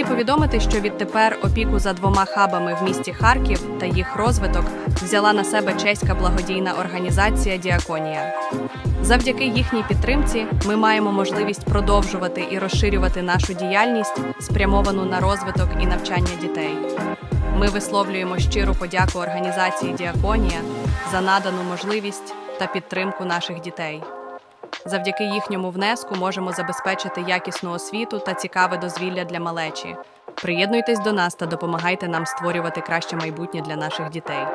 повідомити, що відтепер опіку за двома хабами в місті Харків та їх розвиток взяла на себе чеська благодійна організація Діаконія. Завдяки їхній підтримці ми маємо можливість продовжувати і розширювати нашу діяльність, спрямовану на розвиток і навчання дітей. Ми висловлюємо щиру подяку організації Діаконія за надану можливість та підтримку наших дітей. Завдяки їхньому внеску можемо забезпечити якісну освіту та цікаве дозвілля для малечі. Приєднуйтесь до нас та допомагайте нам створювати краще майбутнє для наших дітей.